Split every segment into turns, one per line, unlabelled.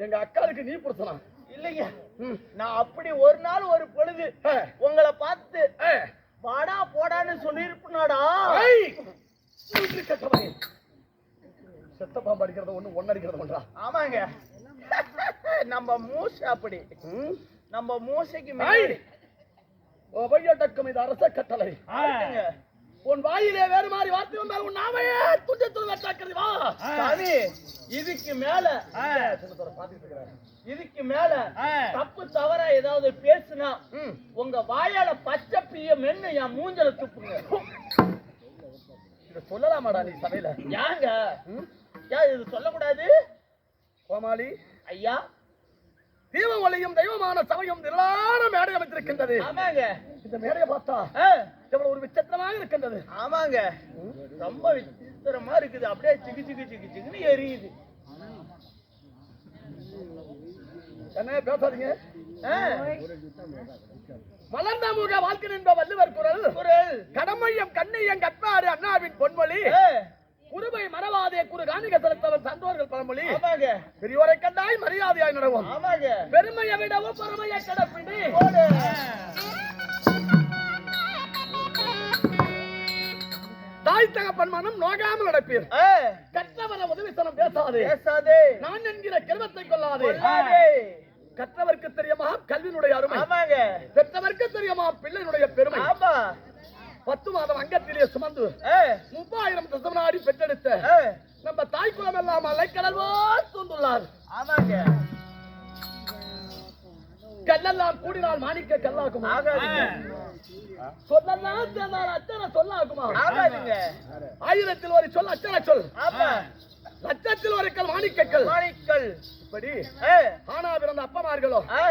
எங்க அக்காளுக்கு நீ புருஷனா
இல்லைங்க. நான் அப்படி ஒரு நாள் ஒரு பொழுது. உங்களை பார்த்து வாடா போடான்னு சொல்லியிருப்பனாடா.
செத்த பாம்பு அடிக்கிறத ஒண்ணு ஒன்னு அடிக்கிறத ஒன்றா
ஆமாங்க நம்ம மூசை அப்படி? நம்ம மூசைக்கு! முன்னாடி
உபயடக்கம் இது அரச கட்டளை. உன் வாயிலே வேறு மாதிரி வார்த்தை வந்தால் உன் நாமையே துண்டு துண்டு வெட்டாக்கிறது வா.
சாமி இதுக்கு மேல இதுக்கு மேல தப்பு தவற ஏதாவது பேசுனா. உங்க வாயால பச்சை பிய மென்னு என் மூஞ்சல துப்புங்க.
இத சொல்லலாமாடா நீ சபையில?
ஏங்க?
ம்?
ஏன் இது சொல்லக்கூடாது?
கோமாளி.
ஐயா
தீபம் ஒளியும் தெய்வமான சமயம் திரளான மேடை அமைத்திருக்கின்றது.
ஆமாங்க.
இந்த மேடையை பார்த்தா
ஆ,
எவ்வளவு ஒரு விசித்திரமாக இருக்கின்றது.
ஆமாங்க. ரொம்ப விசித்திரமா இருக்குது. அப்படியே சிக்கு சிக்கு சிக்கு சிக்குன்னு எரியுது.
என்ன பேசாதீங்க.
ஆ,
மலர்ந்த முக வாழ்க்கை என்ப வள்ளுவர் குரல்.
குரல்.
கடமையம் கண்ணையம் கற்பாடு அண்ணாவின் பொன்மொழி. குருவை மறவாதே குரு காணிக செலுத்தவன் சான்றோர்கள் பழமொழி.
ஆமாங்க.
பெரியோரை கண்டாய் மரியாதையாய் நடவும்.
ஆமாங்க.
பெருமையை விடவும் பெருமையை கடப்பிடி
போடு.
தாய் தகப்பன் மனம் நோகாமல் நடப்பீர். கற்றவர உதவித்தனம் பேசாதே.
பேசாதே.
நான் என்கிற கருவத்தை கொள்ளாதே. கற்றவர்க்கு தெரியுமா கல்வியினுடைய அருமை. பெற்றவர்க்கு தெரியுமா பிள்ளையினுடைய பெருமை.
ஆமா.
பத்து மாதம் அங்கத்திலே சுமந்து
ஆ,
முப்பாயிரம் தசமனாடி பெற்றெடுத்த நம்ம தாய் குலம் எல்லாம் அலைக்கடல் தூந்துள்ளார்
ஆமாங்க.
கல்லெல்லாம் கூடினால் மாணிக்க கல்லாகுமா? சொல்லலாம் சேர்ந்தால் அச்சன சொல்லாகுமா? ஆயிரத்தில் ஒரு சொல் அச்சன சொல். லட்சத்தில் ஒரு கல் மாணிக்கக்கல்.
மாணிக்கல்
இப்படி ஆனா பிறந்த அப்பமார்களும்
ஆ,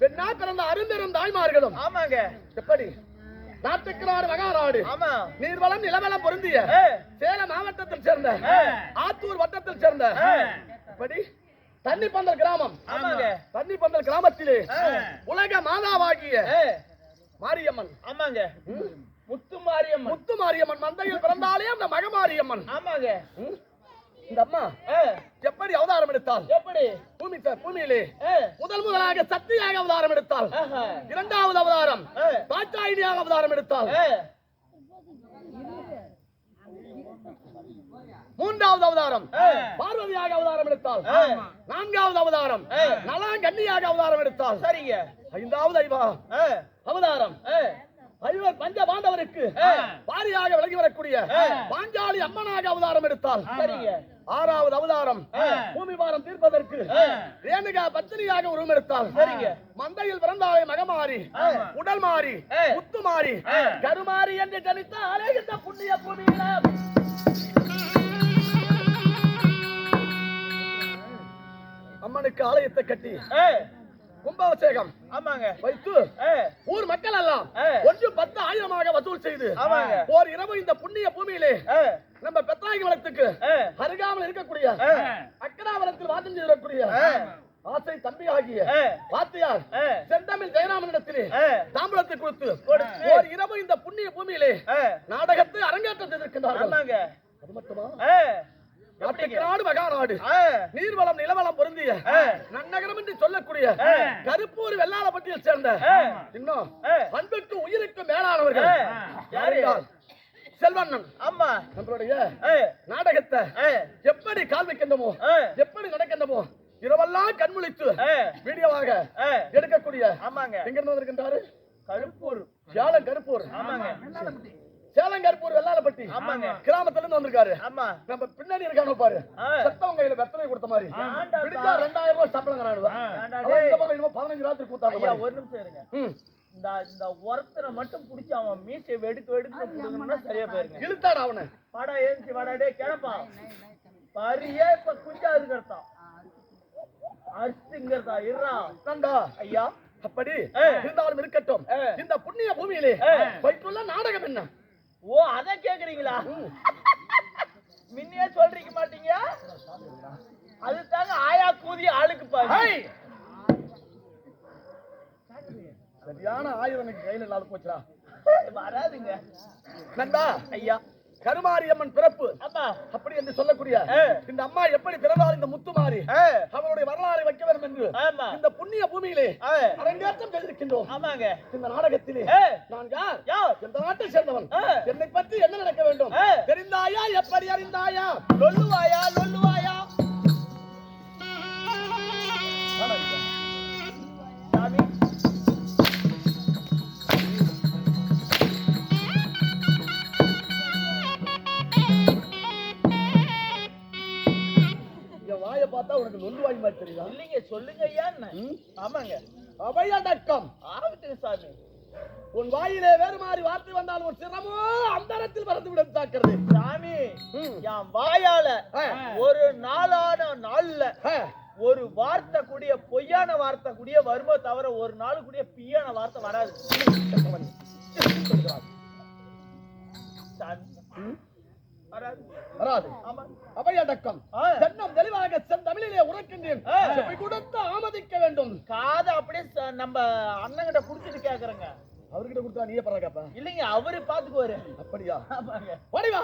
பெண்ணா பிறந்த அருந்தெரும் தாய்மார்களும்
ஆமாங்க.
எப்படி? நாட்டுக்கு நாடு மகாநாடு நீர்வளம் நிலவளம் பொருந்திய சேலம் மாவட்டத்தில் சேர்ந்த ஆத்தூர் வட்டத்தில் சேர்ந்த இப்படி தண்ணி பந்தல் கிராமம்.
ஆமாங்க.
தண்ணி பந்தல் கிராமத்திலே உலக மாதாவாகிய மாரியம்மன்.
ஆமாங்க. முத்து மாரியம்மன்.
முத்து மாரியம்மன் மந்தையில் பிறந்தாலே அந்த மகமாரியம்மன்.
ஆமாங்க.
ம், இந்த அம்மா எப்படி அவதாரம் எடுத்தால்?
எப்படி?
பூமி பூமியிலே. முதல் முதலாக சக்தியாக அவதாரம் எடுத்தால். இரண்டாவது அவதாரம் தாட்சாயினியாக அவதாரம் எடுத்தால். மூன்றாவது அவதாரம் பார்வதியாக அவதாரம் எடுத்தால். நான்காவது அவதாரம். நலாங்கண்ணியாக அவதாரம் எடுத்தால்.
சரிங்க.
ஐந்தாவது ஐவா. அவதாரம். ஐவர் பஞ்ச பாண்டவருக்கு. பாரியாக விளங்கி வரக்கூடிய. பாஞ்சாலி அம்மனாக அவதாரம் எடுத்தால்.
சரிங்க.
ஆறாவது அவதாரம். பூமி பாரம் தீர்ப்பதற்கு ரேணுகா பத்தினியாக உருவெடுத்தால்
சரிங்க.
மந்தையில் பிறந்தாலே மகமாறி. உடல் மாறி. முத்து மாறி. கருமாறி என்று ஜனித்தாலே இந்த புண்ணிய பூமியில அம்மனுக்கு ஆலயத்தை கட்டி கும்பாபிஷேகம்
ஆமாங்க
வைத்து ஊர் மக்கள் எல்லாம். ஒன்று பத்து ஆயிரமாக வசூல் செய்து
ஆமாங்க.
ஓர் இரவு இந்த புண்ணிய பூமியிலே நம்ம பெத்தாகி வளத்துக்கு அருகாமல் இருக்கக்கூடிய அக்கடாவரத்தில் வாதம் செய்திருக்கக்கூடிய. ஆசை தம்பி ஆகிய. வாத்தியார் செந்தமிழ் ஜெயராமனிடத்திலே தாம்பூலத்தை கொடுத்து. ஓர் இரவு இந்த புண்ணிய பூமியிலே நாடகத்தை அரங்கேற்றம் செய்திருக்கின்றார்கள்
ஆமாங்க
அது மட்டுமா
ஆ,
நாட்டுக்கு நாடு மகாநாடு நீர்வளம் நிலவளம் பொருந்திய. நன்னகரம் என்று சொல்லக்கூடிய. கருப்பூர் வெள்ளாளப்பட்டியில் சேர்ந்த. இன்னும். அன்புக்கு உயிருக்கு மேலானவர்கள்.
யாரு?
செல்வண்ணன்.
ஆமா.
நம்மளுடைய நாடகத்தை எப்படி காண்பிக்கின்றமோ
ஆ,
எப்படி நடக்கின்றமோ இரவெல்லாம் கண்முழித்து வீடியோவாக எடுக்கக்கூடிய
ஆமாங்க.
எங்க இருந்து வந்திருக்கின்றாரு?
கருப்பூர்.
சேலம் கருப்பூர்
ஆமாங்க.
சேலம் கருப்பூர் வெள்ளாளப்பட்டி
ஆமாங்க.
கிராமத்துல இருந்து வந்திருக்காரு.
ஆமா.
நம்ம பின்னாடி இருக்கானு பாரு. சத்தவங்க கையில வெத்தலை கொடுத்த மாதிரி. பிடிச்சா ரெண்டாயிரம் ரூபாய் சம்பளம்? இந்த பக்கம் இன்னும் பதினஞ்சு ராத்திரி கூத்தாங்க.
ஒரு நிமிஷம் இருங்க. இந்த இந்த ஒருத்தனை மட்டும் புடிச்சு அவன் மீசை வெடுக்கு வெடுக்கு புடுங்கன்னா சரியா போயிருங்க.
இழுத்தாடா அவனை.
வாடா ஏஞ்சி வாடா டே கிளப்பா பரியே இப்ப குஞ்சா இருக்கிறதா அரிசிங்கிறதா? இருறா
நண்டா
ஐயா.
அப்படி. இருந்தாலும் இருக்கட்டும். இந்த புண்ணிய பூமியிலே. வைத்துள்ள நாடகம் என்ன?
ஓ அத கேக்குறீங்களா? முன்னே சொல்றீங்க மாட்டீங்க? அதுதாங்க ஆயா கூதி ஆளுக்கு பாரு.
சரியான ஆயுதம் எனக்கு கையில இல்லாத போச்சுடா.
வராதுங்க.
நண்பா
ஐயா.
கருமாரியம்மன் பிறப்பு.
ஆமா.
அப்படி என்று சொல்லக்கூடிய. இந்த அம்மா எப்படி பிறந்தார் இந்த முத்துமாரி?
ஆ,
அவளுடைய வரலாறை வைக்க வேண்டும் என்று இந்த புண்ணிய பூமியிலே அரங்கேற்றம் செய்திருக்கின்றோம்.
ஆமாங்க.
இந்த நாடகத்திலே நான் யார்?
யார்?
எந்த நாட்டை சேர்ந்தவன். என்னை பற்றி என்ன நடக்க வேண்டும். தெரிந்தாயா? எப்படி அறிந்தாயா?
லொல்லுவாயா லொல்லுவாயா
வாயை பார்த்தா உனக்கு நொந்து வாய் மாதிரி தெரியுதா
இல்லைங்க சொல்லுங்க ஐயா? ஆமாங்க
அவையடக்கம்
ஆகட்டுங்க சாமி
உன் வாயிலே வேறு மாதிரி வார்த்தை வந்தால் ஒரு சிரமோ அந்தரத்தில் பறந்து விட தாக்கிறது
சாமி. என் வாயால. ஒரு நாளான நாள்ல. ஒரு வார்த்தை கூடிய பொய்யான வார்த்தை கூடிய வருமோ தவிர ஒரு நாள் கூடிய பியான வார்த்தை வராது? வராது
வராது
ஆமா
அவையடக்கம். தென்னம் தெளிவாக செந்தமிழிலே உரைக்கின்றேன். கொடுத்து ஆமதிக்க வேண்டும்.
காதை அப்படியே நம்ம அண்ணங்கிட்ட குடுத்துட்டு கேக்குறேங்க.
அவர்கிட்ட கொடுத்தா நீயே பரவாயில்ல
இல்லைங்க அவரு பாத்துக்குவாரு.
அப்படியா? வடிவா!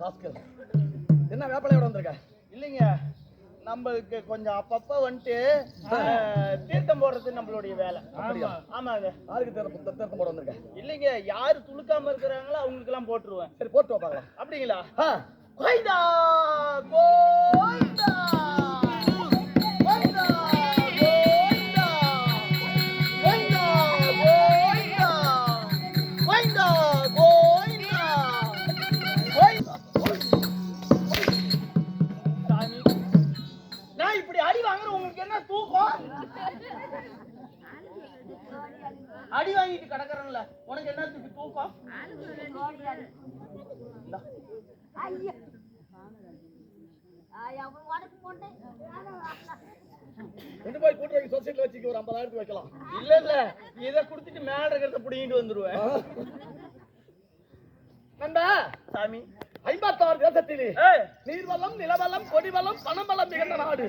ராஸ்கல். என்ன வேப்பலையோட வந்திருக்க?
இல்லைங்க. நம்மளுக்கு கொஞ்சம் அப்பப்ப வந்துட்டு தீர்த்தம் போடுறது நம்மளுடைய வேலை? ஆமாங்க.
யாருக்கு தேர்தல் தேர்தல் போட வந்திருக்க?
இல்லைங்க யாரு துளுக்காம இருக்கிறாங்களோ அவங்களுக்கு எல்லாம் போட்டுருவேன்.
சரி போட்டு பார்க்கலாம்.
அப்படிங்களா?
ஆ,
கோயிந்தா அடி வாங்கிட்டு கிடக்குறேன்ல. உனக்கு என்ன தூக்கம்? இந்தா.
ஐயா ஐயா உனக்கு போட்டு
கொண்டு போய் கூட்டு வைக்க சொசைட்டில வச்சுக்க ஒரு ஐம்பதாயிரத்துக்கு வைக்கலாம்.
இல்ல இல்ல. இத குடுத்துட்டு மேல இருக்கிறத புடிங்கிட்டு வந்துருவேன்.
ஆ. நண்பா.
சாமி.
ஐம்பத்தாறு தேசத்திலே
ஏய்.
நீர்வளம் நிலவளம் கொடிவளம் பணவளம் மிகுந்த நாடு.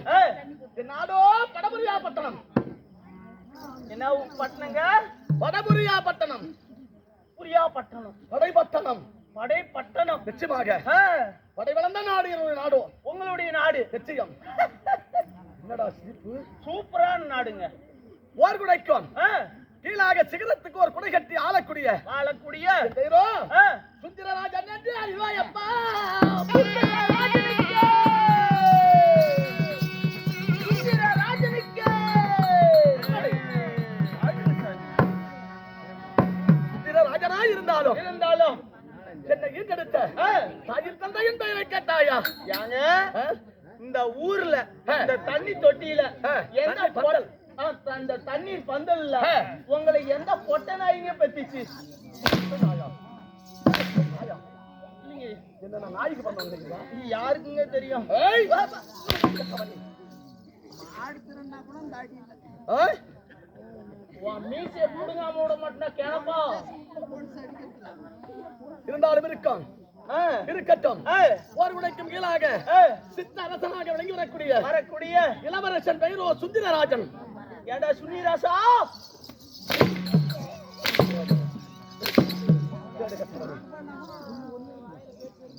நாடோ படபுரியா பட்டணம்.
என்ன பட்டணங்க
வடபுரியா பட்டணம்
புரியா பட்டணம்
படைபட்டணம்
படை பட்டணம்
நிச்சயமாக. படை வளர்ந்த நாடு என்னுடைய நாடோ.
உங்களுடைய நாடு.
நிச்சயம். என்னடா சிரிப்பு?
சூப்பரான நாடுங்க.
ஓர்குடைக்கும்
ஆ,
கீழாக சிகரத்துக்கு ஒரு குடை கட்டி ஆளக்கூடிய.
வாழக்கூடிய
என் பெயரோ?
ஆ,
சுந்தரராஜன் என்று அறிவாயப்பா. இருந்தாலும்
இருந்தாலும்.
என்னை ஈட்டெடுத்த
ஆ,
தாயின் தந்தையின் பெயரை கேட்டாயா?
யாங்க? இந்த ஊர்ல. இந்த தண்ணி தொட்டியில
ஆ,
எந்த
தண்ணி
பொ-
பந்தல்.
ஆ, அந்த தண்ணீர் பந்தல்ல. உங்களை எந்த பொட்ட நாயிங்க பெத்துச்சு?
என்ன நாய்க்கு
யாருக்குங்க தெரியும்? மீசைய புடுங்காம விட மாட்டேனா கிளப்பா
இருந்தாலும் இருக்கும்.
ஆ,
இருக்கட்டும்.
ஆ,
ஒரு உடைக்கும் கீழாக சித்த அரசனாக விளங்கி வரக்கூடிய
வரக்கூடிய
இளவரசன் பெயரோ சுந்தரராஜன்.
ஏண்டா சுனிராசா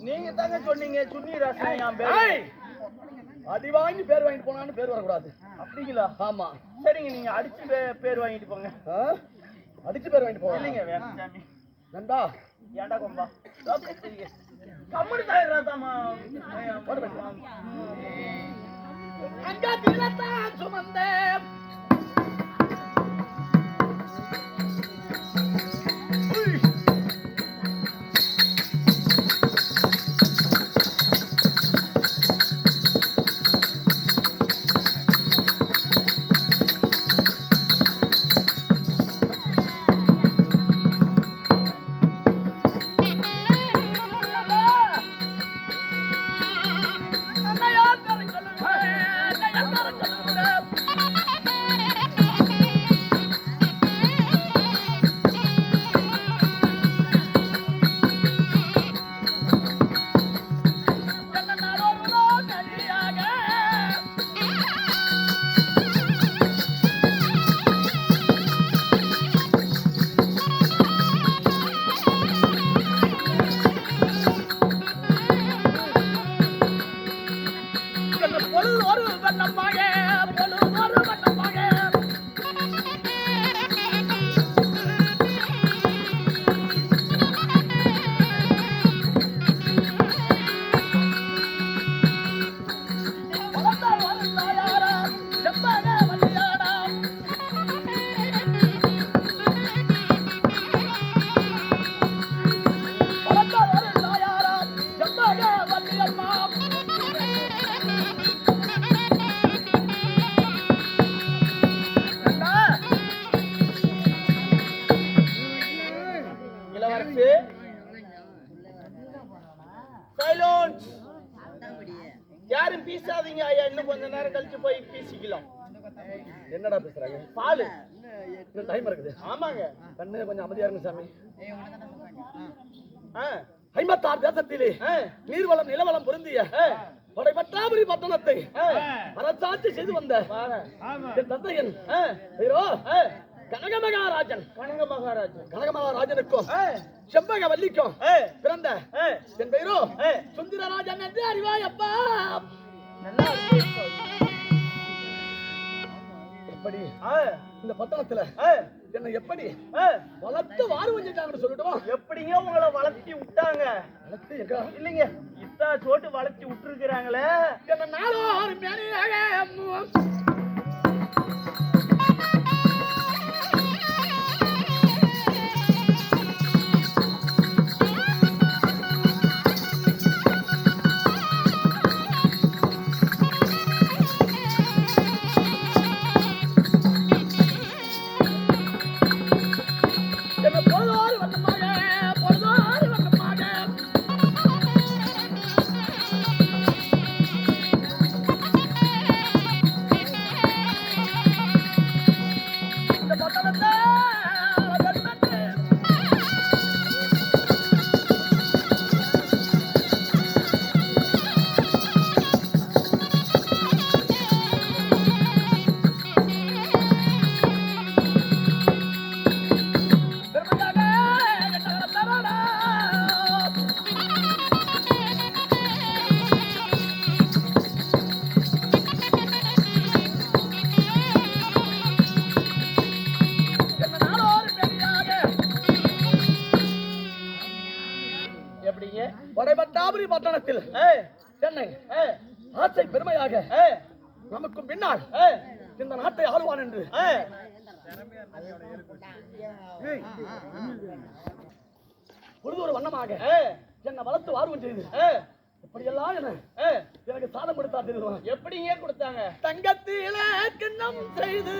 நீங்க தாங்க சொன்னீங்க சுன்னிராசா என் பேரு
அடி வாங்கி பேர் வாங்கிட்டு போனான்னு பேர் வரக்கூடாது.
அப்படிங்களா?
ஆமா.
சரிங்க நீங்க அடிச்சு பேர் வாங்கிட்டு போங்க?
அடிச்சு பேர் வாங்கிட்டு போவாங்க
இல்லைங்க வேணாம்
நண்பா.
ஏண்டா கொம்பா? கம்முனு தாயிராதாமா
அங்க தினத்தான் சுமந்தேன்.
யாரும் பீசாதீங்க ஐயா இன்னும் கொஞ்ச நேரம் கழிச்சு போய் பீசிக்கலாம்
என்னடா பேசுறாங்க
பாலு
டைம் இருக்குது
ஆமாங்க
கண்ணு கொஞ்சம் அமைதியா இருங்க சாமி
ஆ,
ஐம்பத்தாறு தேசத்திலே நீர்வளம் நிலவளம் பொருந்திய
ஆ,
படைபட்டாபுரி பட்டணத்தை
ஆ.
அரசாட்சி செய்து வந்த தந்தையன் கனக மகாராஜன்.
கனக மகாராஜ்
கனக மகாராஜனுக்கும் செம்பக வள்ளிக்கும்
ஆ,
பிறந்த என் பெயரோ. சுந்தரராஜன் என்று அறிவாயப்பா
நல்லா
இந்த பட்டணத்துல என்னை எப்படி. வளர்த்து வாரு வஞ்சிட்டாங்கன்னு சொல்லட்டும்
எப்படிங்க உங்களை வளர்த்தி விட்டாங்க?
வளர்த்து
இல்லைங்க இத்தா சோட்டு வளர்த்தி விட்டுருக்குறாங்களே.
என்ன நாளோ மேனியாக 好看的
灯
பொழுது ஒரு வண்ணமாக என்னை வளர்த்து வார்வம் செய்து. என்ன
ஏ.
எனக்கு சாதம் கொடுத்தா தெரியுமா?
எப்படிங்க கொடுத்தாங்க?
தங்கத்திலே கிண்ணம் செய்து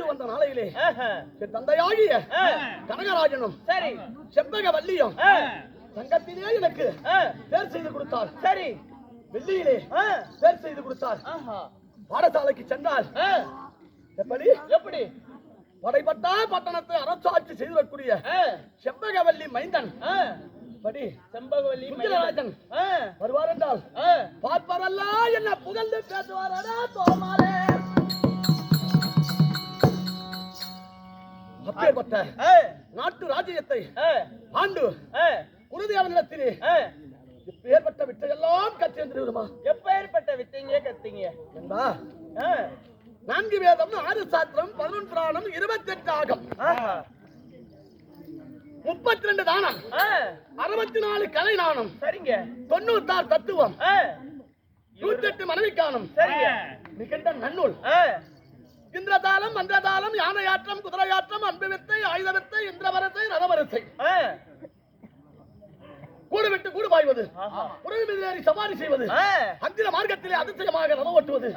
ஆண்டு வந்த நாளையிலே. என் தந்தையாகிய கனகராஜனும்
சரி.
செம்பக வள்ளியும் தங்கத்திலே எனக்கு பேர் செய்து கொடுத்தார்.
சரி.
வெள்ளியிலே பேர் செய்து கொடுத்தார். பாடசாலைக்கு சென்றால் எப்படி?
எப்படி?
படைபட்டா பட்டணத்தை அரசாட்சி செய்திடக்கூடிய செம்பகவல்லி மைந்தன். படி
செம்பகவல்லி
சுந்தரராஜன்
ஆ,
வருவார் என்றால்
ஆ,
பார்ப்பதெல்லாம் என்ன புகழ்ந்து பேசுவாரடா தோமாலே அப்பேற்பட்ட நாட்டு ராஜ்யத்தை ஆண்டு
ஆ.
இப்பேற்பட்ட வித்தையெல்லாம் கற்றிருந்துருமா
எப்பேற்பட்ட வித்தைங்க கத்தீங்க?
என்பா நான்கு வேதம் ஆறு சாத்திரம் பதினொன்று புராணம் இருபத்தி எட்டு ஆகம். முப்பத்தி ரெண்டு தானம். அறுபத்தி நாலு கலை நாணம்.
சரிங்க.
தொண்ணூத்தாறு தத்துவம்.
ஆ,
நூத்தி எட்டு மனைவிக்கானம்
சரிங்க.
மிகுந்த நன்னூல்.
ஆ,
இந்திரதாலம் மந்திரதாலம் யானையாற்றம் குதிரையாற்றம் அன்பு வித்தை ஆயுத வித்தை இந்திரவரத்தை ரதவரத்தை கூடு விட்டு கூடு பாய்வது.
ஆஹா.
புறவி மீது ஏறி சவாரி செய்வது. அந்திர மார்க்கத்திலே அதிசயமாக ரதம் ஓட்டுவது.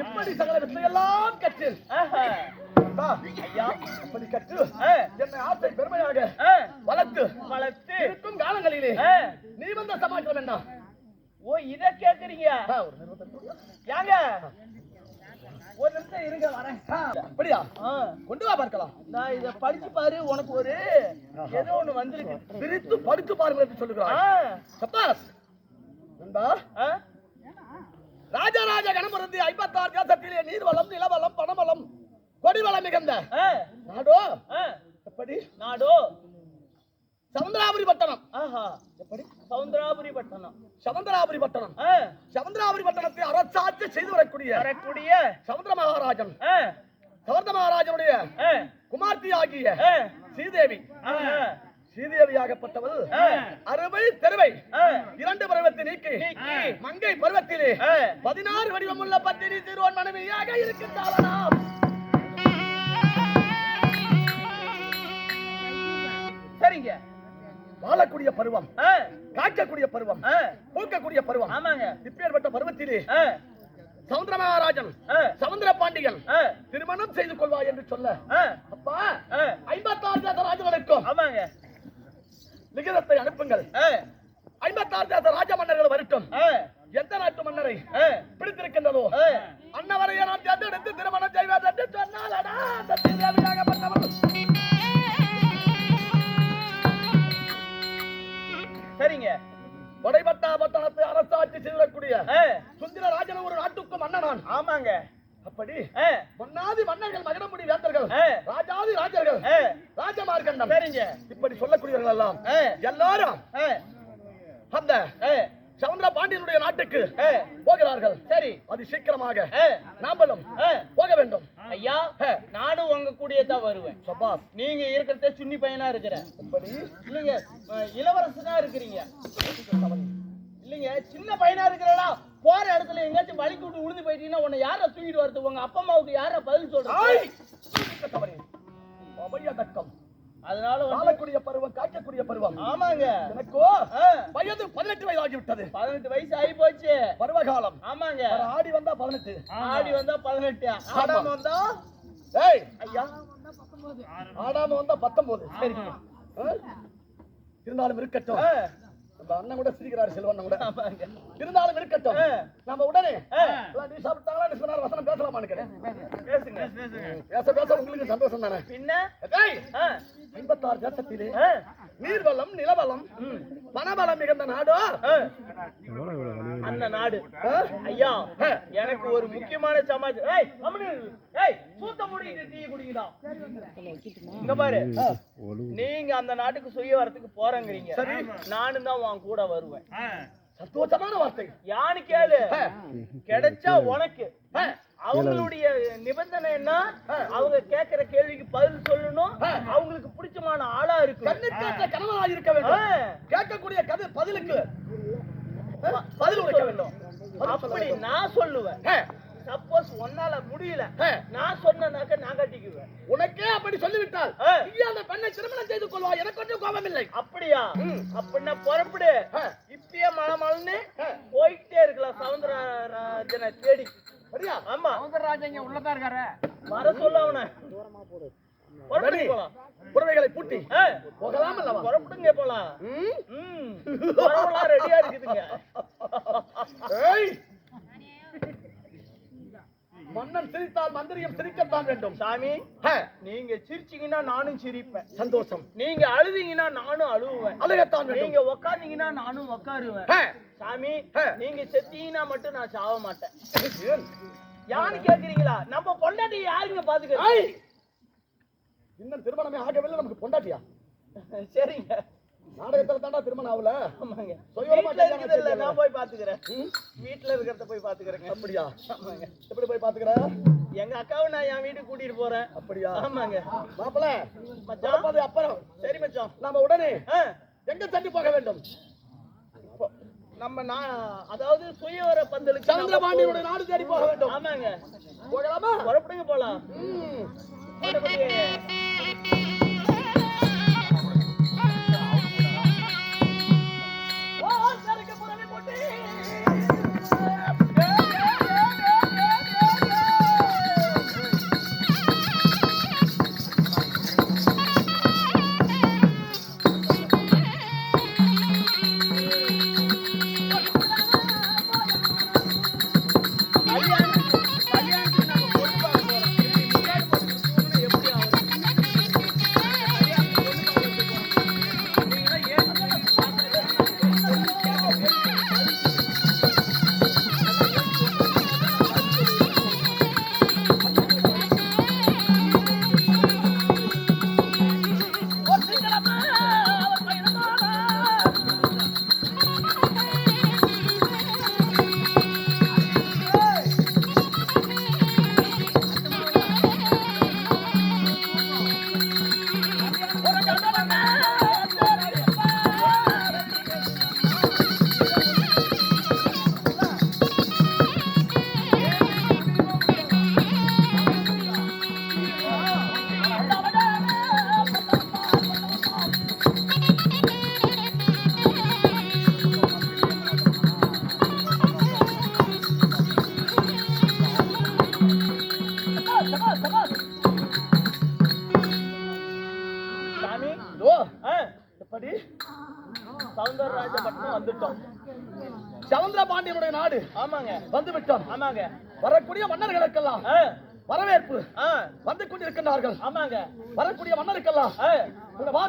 இப்படி சகல வித்தையெல்லாம் கற்றேன். அப்படி கற்று என்னை ஆசை பெருமையாக வளர்த்து
வளர்த்து.
இருக்கும் காலங்களிலே நீ வந்த சமாச்சாரம் என்ன?
ஓ இத கேக்குறீங்க? ஏங்க? ஒரு நிமிஷம் இருங்க வரேன்.
அப்படியா? கொண்டு வா பார்க்கலாம்.
நான் இத படிச்சு பாரு உனக்கு ஒரு ஏதோ ஒண்ணு வந்திருக்கு.
பிரித்து படித்து
ஆ,
சொல்லுகிறார் சப்பாஸ் நண்பா ராஜராஜ கணபுரத்தி ஐம்பத்தாறு தேசத்திலே நீர்வளம் நிலவளம் பணவளம் கொடிவளம் மிகுந்த நாடோ? எப்படி?
நாடோ.
சமுந்திராபுரி பட்டணம். எப்படி?
சவுந்தராபுரி பட்டணம்.
சமுந்திராபுரி பட்டணம்.
ஆ,
சமுந்திராபுரி பட்டணத்தை அரசாட்சி செய்து வரக்கூடிய
வரக்கூடிய
சமுத்திர மகாராஜன்.
ஆ,
சமுத்திர மகாராஜனுடைய குமார்த்தி ஆகிய ஸ்ரீதேவி. ஸ்ரீதேவியாகப்பட்டவள். அறுவை தெருவை இரண்டு பருவத்தை நீக்கி மங்கை பருவத்திலே பதினாறு வடிவமுள்ள பத்தினி சிறுவன் மனைவியாக இருக்கின்றாளாம்.
சரிங்க.
வாழக்கூடிய பருவம் காய்க்கக்கூடிய பருவம் பூக்கக்கூடிய பருவம்.
ஆமாங்க.
இப்பேற்பட்ட பருவத்திலே
ஆ,
சமுத்திர மகாராஜன்
ஆ,
சமுத்திர பாண்டியன் திருமணம் செய்து கொள்வாய் என்று சொல்ல. அப்பா
ஆ,
ஐம்பத்தாறு தேச ராஜர்களுக்கும்
ஆமாங்க.
லிகிதத்தை அனுப்புங்கள்.
ஆ,
ஐம்பத்தாறு தேச ராஜ மன்னர்கள் வரட்டும். எந்த நாட்டு மன்னரை பிடித்திருக்கின்றதோ அன்னவரைய நான் தேர்ந்தெடுத்து திருமணம் செய்வது என்று சொன்னால் அடா, அந்த தேவியாகப்பட்டவள்
சரிங்க.
வடைபட்டா பட்டணத்தை அரசாட்சி செய்யக்கூடிய
ஆ,
சுந்தர ராஜன் ஒரு நாட்டுக்கு மன்னனான்
ஆமாங்க.
அப்படி
ஆ,
மன்னாதி மன்னர்கள் மகனமுடி வேந்தர்கள் ராஜாதி ராஜர்கள் ராஜமார்க்கண்டம்.
சரிங்க.
இப்படி சொல்லக்கூடியவர்கள் எல்லாம் எல்லாரும் அந்த சவுந்தர பாண்டியனுடைய நாட்டுக்கு போகிறார்கள்.
சரி.
அது சீக்கிரமாக
ஆ,
போக வேண்டும்.
கூடயே தான் வருவேன் நீங்க இருக்கிறத சுன்னி பையனா இருக்கிற.
இப்படி
இல்லைங்க இளவரசனா இருக்கிறீங்க. இல்லைங்க சின்ன பையனா இருக்கிறடா போற இடத்துல எங்கேயாச்சும் வலிக்கு விட்டு உழுந்து போயிட்டீங்கன்னா உன்னை யார தூக்கிட்டு வரது? உங்க அப்பா அம்மாவுக்கு யார பதில்
தவறு. அபயதக்கம்.
அதனால
வாழக்கூடிய பருவம் காய்க்கக்கூடிய பருவம்.
ஆமாங்க.
எனக்கோ வயது பதினெட்டு வயதாகி விட்டது
பதினெட்டு வயசு ஆகி போச்சு
பருவகாலம்.
ஆமாங்க.
ஆடி வந்தா பதினெட்டு.
ஆடி வந்தா பதினெட்டு. ஆடாம வந்தா
ஏய்
ஐயா.
ஆடாம வந்தா பத்தொன்பது. ஆ? இருந்தாலும் இருக்கட்டும். நம்ம அண்ணன் கூட சிரிக்கிறாரு செல்வண்ணன் கூட.
ஆமாங்க.
இருந்தாலும் இருக்கட்டும். நம்ம உடனே நீ சாப்பிட்டாங்களா நீ சொன்னாரு வசனம் பேசலாமான்னு.
பேசுங்க.
பேச பேச உங்களுக்கு சந்தோஷம் தானே
பின்ன
ஐம்பத்தாறு தேசத்திலே நீர்வளம் நிலவளம் பணபலம் மிகுந்த நாடோ.
அந்த நாடு? ஐயா எனக்கு ஒரு முக்கியமான சமாச்சாரம். ஏய் ஏய் சூத்த முடிக்கிட்டு டீ குடிக்கடா இங்க பாரு. நீங்க அந்த நாட்டுக்கு சுய வரத்துக்கு போறங்கறீங்க.
சரி.
நானும் தான் உன் கூட வருவேன்.
சந்தோஷமான வார்த்தை.
யானு கேளு. கிடைச்சா உனக்கு. அவங்களுடைய நிபந்தனை என்ன அவங்க கேக்குற கேள்விக்கு பதில் சொல்லணும். அவங்களுக்கு பிடிச்சமான ஆளா இருக்கு
கண்ணுக்கேற்ற கணவனாக இருக்க வேண்டும். கேட்கக்கூடிய கதை பதிலுக்கு பதில் உரைக்க வேண்டும்.
அப்படி நான் சொல்லுவேன். சப்போஸ் உன்னால முடியல. நான் சொன்னனாக்க நான் கட்டிக்குவேன்.
உனக்கே அப்படி சொல்லிவிட்டால். நீ அந்த பெண்ணை திருமணம் செய்து கொள்வா எனக்கு கொஞ்சம் கோபம் இல்லை
அப்படியா அப்படின்னா புறப்படு. இப்பயே மழை மழைன்னு. போயிட்டே இருக்கலாம் சவுந்தரராஜனை தேடி.
சரியா
ஆமா.
சவுந்தரராஜன் உள்ளதா இருக்காரு.
வர சொல்ல அவனை.
ரெடி.
போலாம்
புறவைகளை பூட்டி. போகலாம் அல்லவா
புறப்படுங்க போலாம். ரெடியா இருக்குதுங்க!
மன்னன் சிரித்தால் மந்திரியம் சிரிக்கத்தான் வேண்டும்.
சாமி நீங்க சிரிச்சீங்கன்னா நானும் சிரிப்பேன்.
சந்தோஷம்.
நீங்க அழுதீங்கன்னா நானும் அழுவேன்.
அழகத்தான்
நீங்க உக்காந்தீங்கன்னா நானும் உக்காருவேன். சாமி. நீங்க செத்தீங்கன்னா மட்டும் நான் சாவ மாட்டேன்? யாரு கேக்குறீங்களா? நம்ம பொண்டாட்டி யாருங்க பாத்துக்க!
இன்னும் திருமணமே ஆகவில்லை. நமக்கு பொண்டாட்டியா?
சரிங்க.
நாடகத்துல தாண்டா திருமணம் ஆகல.
ஆமாங்க. வீட்டுல இருக்குது இல்ல நான் போய் பாத்துக்கிறேன்? வீட்டுல இருக்கிறத போய் பாத்துக்கிறேங்க.
அப்படியா?
ஆமாங்க.
எப்படி போய் பாத்துக்கிற?
எங்க அக்காவை நான் என் வீட்டுக்கு கூட்டிட்டு போறேன்.
அப்படியா?
ஆமாங்க.
மாப்பிள
மச்சான்.
மச்சான் அப்புறம்.
சரி மச்சான்.
நாம உடனே எங்க தட்டி போக வேண்டும்?
நம்ம நான் அதாவது சுயவர பந்தலுக்கு நம்ம
சந்திரபாண்டியனுடைய நாடு தேடி போக வேண்டும்.
ஆமாங்க.
போகலாமா?
புறப்படுங்க போலாம்.
நாடு
ஆமாங்க.
வந்து விட்டோம்
ஆமாங்க.
வரக்கூடிய மன்னர்களுக்கெல்லாம் வரவேற்பு வந்து கொண்டிருக்கின்றார்கள்.
ஆமாங்க.
வரக்கூடிய மன்னருக்கெல்லாம்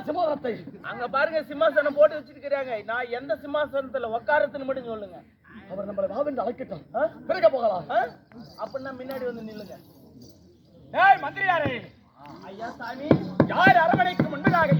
சிம்மோதனத்தை
அங்க பாருங்க சிம்மாசனம் போட்டு வச்சிருக்கிறாங்க. நான் எந்த சிம்மாசனத்துல உட்காரத்துன்னு மட்டும் சொல்லுங்க.
அவர் நம்மளை வாவென்று அழைக்கட்டும்? பிறகு போகலாம்?
அப்படின்னா முன்னாடி வந்து நில்லுங்க.
ஏய் மந்திரியாரே.
ஐயா சாமி.
யார் அரண்மனைக்கு முன்பதாக